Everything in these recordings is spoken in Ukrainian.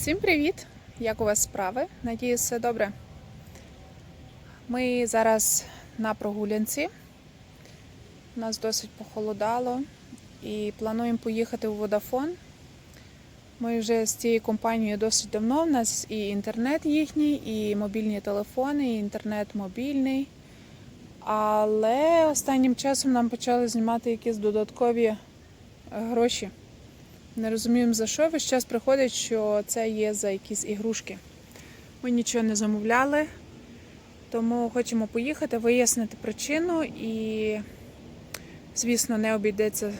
Всім привіт! Як у вас справи? Надіюсь, все добре. Ми зараз на прогулянці. У нас досить похолодало і плануємо поїхати у Водафон. Ми вже з цією компанією досить давно. У нас і інтернет їхній, і мобільні телефони, і інтернет мобільний. Але останнім часом нам почали знімати якісь додаткові гроші. Не розуміємо за що. Весь час приходить, що це є за якісь ігрушки. Ми нічого не замовляли, тому хочемо поїхати, вияснити причину і, звісно, не обійдеться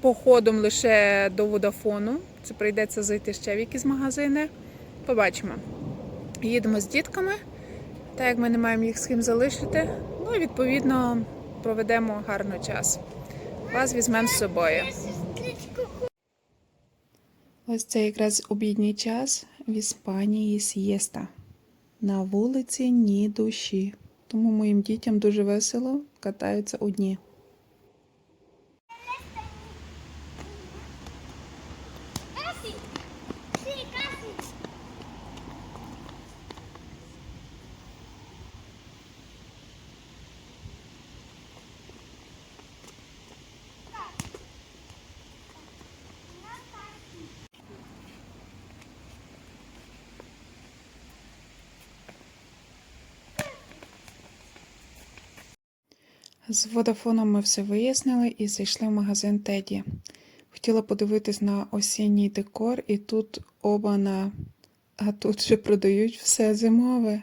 походом лише до Водафону. Це прийдеться зайти ще в якісь магазини. Побачимо. Їдемо з дітками, так як ми не маємо їх з ким залишити. Ну і відповідно проведемо гарно час. Вас візьмемо з собою. Ось це якраз обідній час в Іспанії сієста. На вулиці ні душі. Тому моїм дітям дуже весело катаються одні. З водофоном ми все вияснили і зайшли в магазин Теді. Хотіла подивитись на осінній декор, і тут оба-на. А тут же продають все зимове.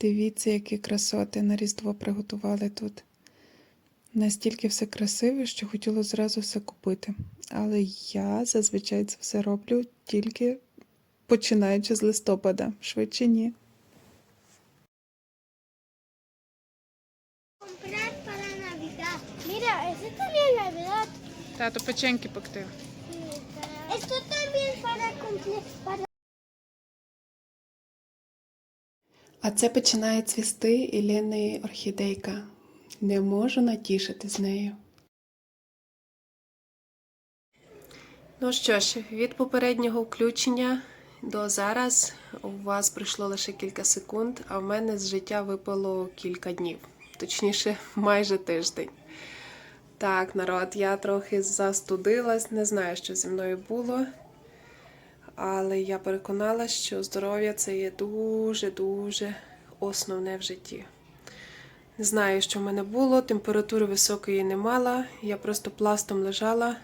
Дивіться, які красоти на Різдво приготували тут. Настільки все красиве, що хотіла зразу все купити. Але я зазвичай це все роблю тільки починаючи з листопада, швидше ні. Navidad. Mira, eso también es Navidad. Тато печеньки пекти. Esto también para cumplir, para А це починає цвісти Ілліни орхідейка. Не можу натішити з нею. Ну що ж, від попереднього включення до зараз у вас пройшло лише кілька секунд, а в мене з життя випало кілька днів, точніше, майже тиждень. Так, народ, я трохи застудилась, не знаю, що зі мною було. Але я переконала, що здоров'я це є дуже-дуже основне в житті. Не знаю, що в мене було, температури високої не мала. Я просто пластом лежала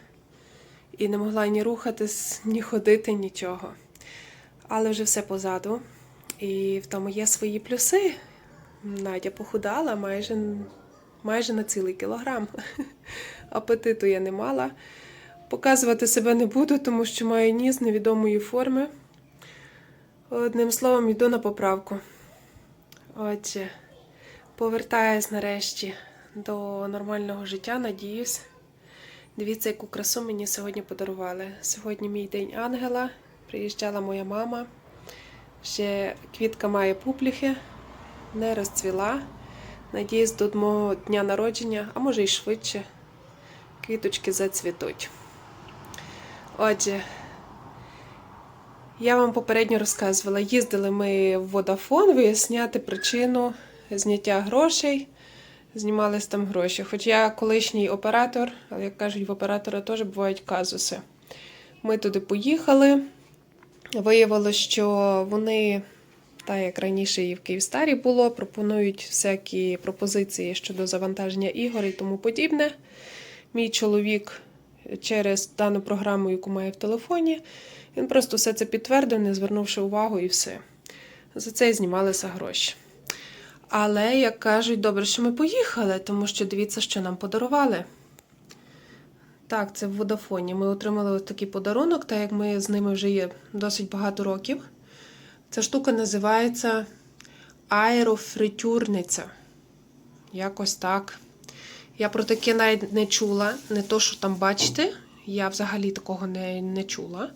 і не могла ні рухатись, ні ходити, нічого. Але вже все позаду. І в тому є свої плюси. Надя похудала майже, майже на цілий кілограм. Апетиту я не мала. Показувати себе не буду, тому що маю ніс невідомої форми. Одним словом, йду на поправку. Отже, повертаюсь нарешті до нормального життя, надіюсь. Дивіться, яку красу мені сьогодні подарували. Сьогодні мій день ангела. Приїжджала моя мама. Ще квітка має пупліхи, не розцвіла. Надіюсь, до мого дня народження, а може й швидше, квіточки зацвітуть. Отже, я вам попередньо розказувала, їздили ми в Водафон виясняти причину зняття грошей. Знімались там гроші. Хоч я колишній оператор, але як кажуть, в оператора теж бувають казуси. Ми туди поїхали. Виявилося, що вони, так як раніше і в Київстарі було, пропонують всякі пропозиції щодо завантаження ігор і тому подібне. Мій чоловік через дану програму, яку має в телефоні, він просто все це підтвердив, не звернувши увагу, і все. За це і знімалися гроші. Але, як кажуть, добре, що ми поїхали, тому що дивіться, що нам подарували. Так, це в Водафоні. Ми отримали ось такий подарунок, так як ми з ними вже є досить багато років. Ця штука називається аерофритюрниця. Якось так. Я про таке навіть не чула. Не то, що там бачите, я взагалі такого не, не чула.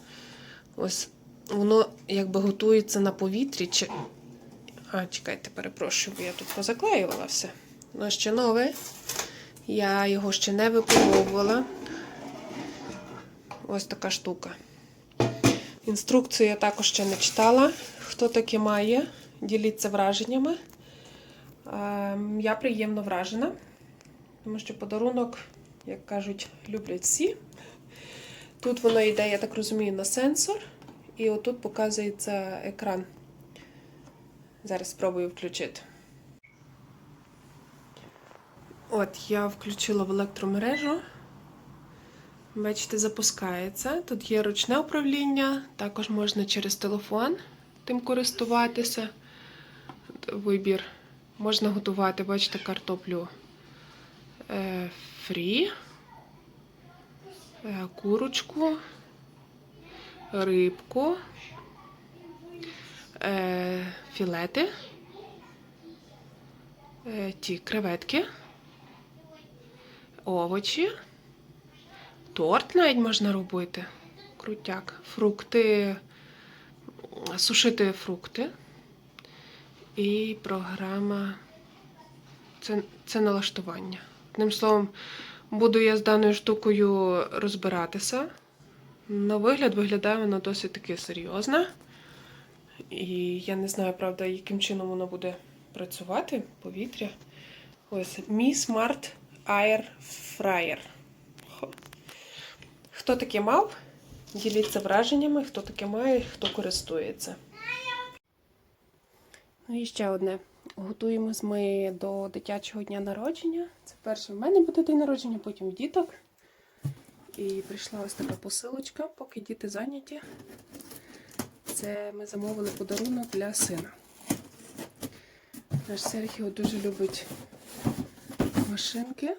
Ось воно якби готується на повітрі. Чи... А, чекайте, перепрошую, бо я тут позаклеювала все. Воно ще нове. Я його ще не випробовувала. Ось така штука. Інструкцію я також ще не читала. Хто таке має, діліться враженнями. Ем, Я приємно вражена, тому що подарунок, як кажуть, люблять всі. Тут воно йде, я так розумію, на сенсор, і отут показується екран. Зараз спробую включити. От, я включила в електромережу. Бачите, запускається. Тут є ручне управління, також можна через телефон тим користуватися. Вибір. Можна готувати, бачите, картоплю е, фрі, е, курочку, рибку, е, філети, ті креветки, овочі. Торт навіть можна робити. Крутяк. Фрукти, сушити фрукти. І програма. Це, це налаштування. Одним словом, буду я з даною штукою розбиратися. На вигляд виглядає вона досить таки серйозна. І я не знаю, правда, яким чином воно буде працювати. Повітря. Ось Mi Smart Air Fryer. Хто таке мав? Діліться враженнями, хто таке має, хто користується. Ну і ще одне. Готуємось ми до дитячого дня народження. Це перше в мене буде день народження, потім в діток. І прийшла ось така посилочка, поки діти зайняті. Це ми замовили подарунок для сина. Наш Серхіо дуже любить машинки.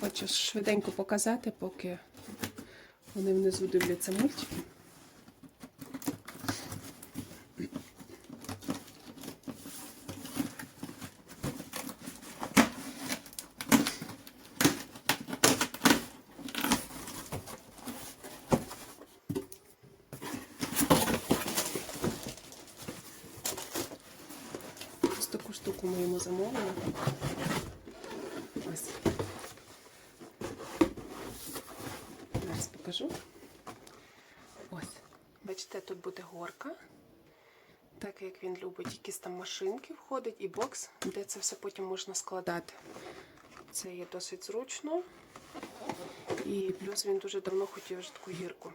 Хочу швиденько показати, поки вони внизу дивляться мультики. Ось таку штуку ми йому. Ось. Зараз покажу. Ось. Бачите, тут буде горка. Так як він любить, якісь там машинки входить і бокс, де це все потім можна складати. Це є досить зручно. І плюс він дуже давно хотів вже таку гірку.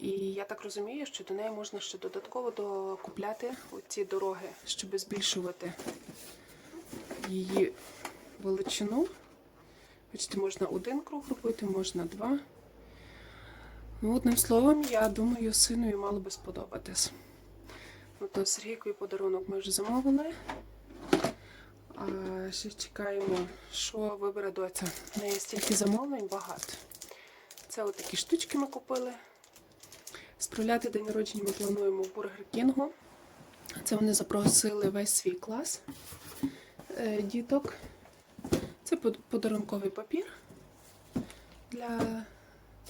І я так розумію, що до неї можна ще додатково докупляти ці дороги, щоб збільшувати її величину. Бачите, можна один круг робити, можна два. Ну, одним словом, я думаю, синові мало би сподобатись. Ну, то Сергійкові подарунок ми вже замовили. А ще чекаємо, що вибере доця. В неї стільки замовлень багато. Це от такі штучки ми купили. Справляти день народження ми плануємо в Бургер Кінгу. Це вони запросили весь свій клас е, діток. Це подарунковий папір для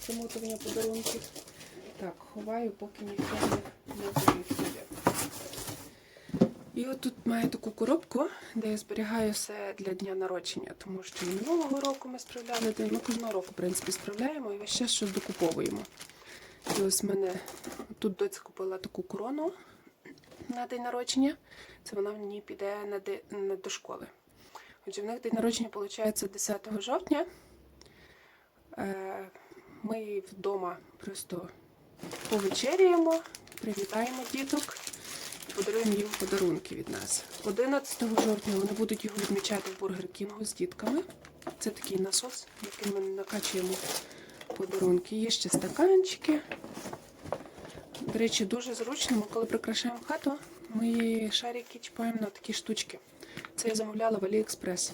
замотування подарунків. Так, ховаю, поки ніхто не, завітує. І от тут маю таку коробку, де я зберігаю все для дня народження, тому що минулого року ми справляли, ми кожного року, в принципі, справляємо і час щось докуповуємо. І ось в мене тут доця купила таку корону на день народження. Це вона мені піде на, де, на до школи. Отже, в них день народження виходить 10 жовтня. Е, Ми вдома просто повечеряємо, привітаємо діток і подаруємо їм подарунки від нас. 11 жовтня вони будуть його відмічати в Бургер Кінгу з дітками. Це такий насос, яким ми накачуємо подарунки. Є ще стаканчики. До речі, дуже зручно, ми коли прикрашаємо хату, ми шарики чіпаємо на такі штучки. Це я замовляла в Аліекспрес.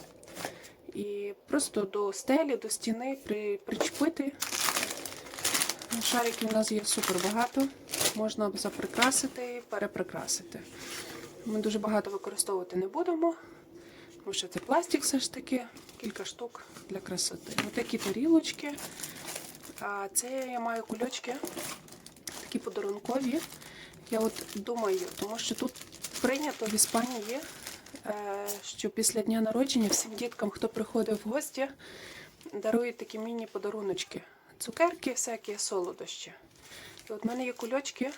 І просто до стелі, до стіни при, причепити. Шариків у нас є супер багато. Можна заприкрасити, переприкрасити. Ми дуже багато використовувати не будемо, тому що це пластик все ж таки, кілька штук для красоти. Ось такі тарілочки. А це я маю кульочки, такі подарункові. Я от думаю, тому що тут прийнято в Іспанії, е, що після дня народження всім діткам, хто приходить в гості, дарують такі міні-подаруночки. Цукерки, всякі солодощі. І от в мене є кульочки,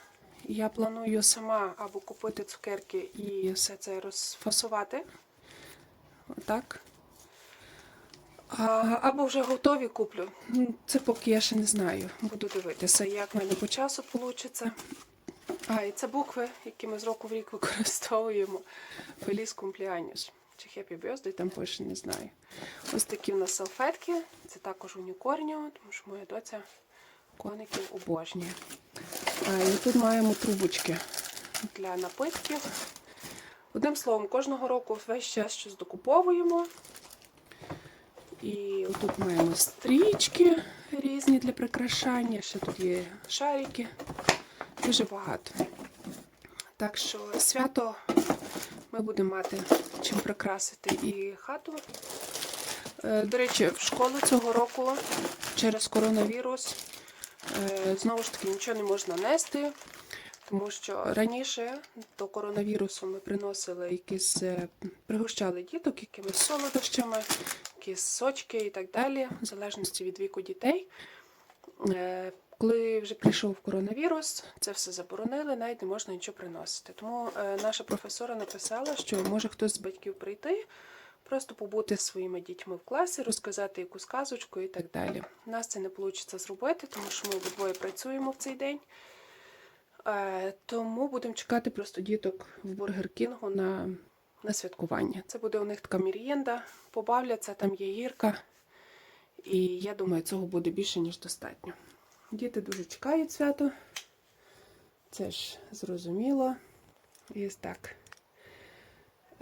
я планую сама або купити цукерки і все це розфасувати. Отак. А, або вже готові куплю. Ну, Це поки я ще не знаю. Буду дивитися, як в мене по часу вийде. А, і це букви, які ми з року в рік використовуємо. Feliz cumpleaños. Чи Happy Birthday, там пише, не знаю. Ось такі в нас салфетки. Це також унікорніо, тому що моя доця коників обожнює. А, і тут маємо трубочки для напитків. Одним словом, кожного року весь час щось докуповуємо. І тут маємо стрічки різні для прикрашання. Ще тут є шарики. Дуже багато. Так що свято ми будемо мати чим прикрасити і хату. Е, До речі, в школу цього року через коронавірус е, знову ж таки нічого не можна нести, тому що раніше до коронавірусу ми приносили якісь, е, пригощали діток якимись солодощами, якісь сочки і так далі, в залежності від віку дітей. Коли вже прийшов коронавірус, це все заборонили, навіть не можна нічого приносити. Тому е, наша професора написала, що може хтось з батьків прийти, просто побути зі своїми дітьми в класі, розказати якусь казочку і так далі. У нас це не вийде зробити, тому що ми обидвоє працюємо в цей день. Е, Тому будемо чекати просто діток в Бургер Кінгу на, на святкування. Це буде у них така мір'єнда, побавляться, там є гірка. І я думаю, цього буде більше, ніж достатньо. Діти дуже чекають свято. Це ж зрозуміло. І ось так.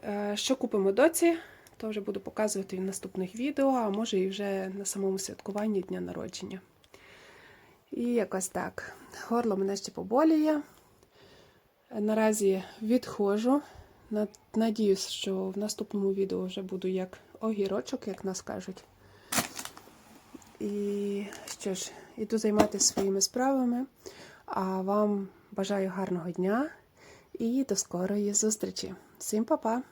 Е, Що купимо доці, то вже буду показувати в наступних відео, а може і вже на самому святкуванні дня народження. І якось так. Горло мене ще поболіє. Наразі відходжу. На- Надіюсь, що в наступному відео вже буду як огірочок, як нас кажуть. І що ж, іду займатися своїми справами. А вам бажаю гарного дня і до скорої зустрічі. Всім па-па!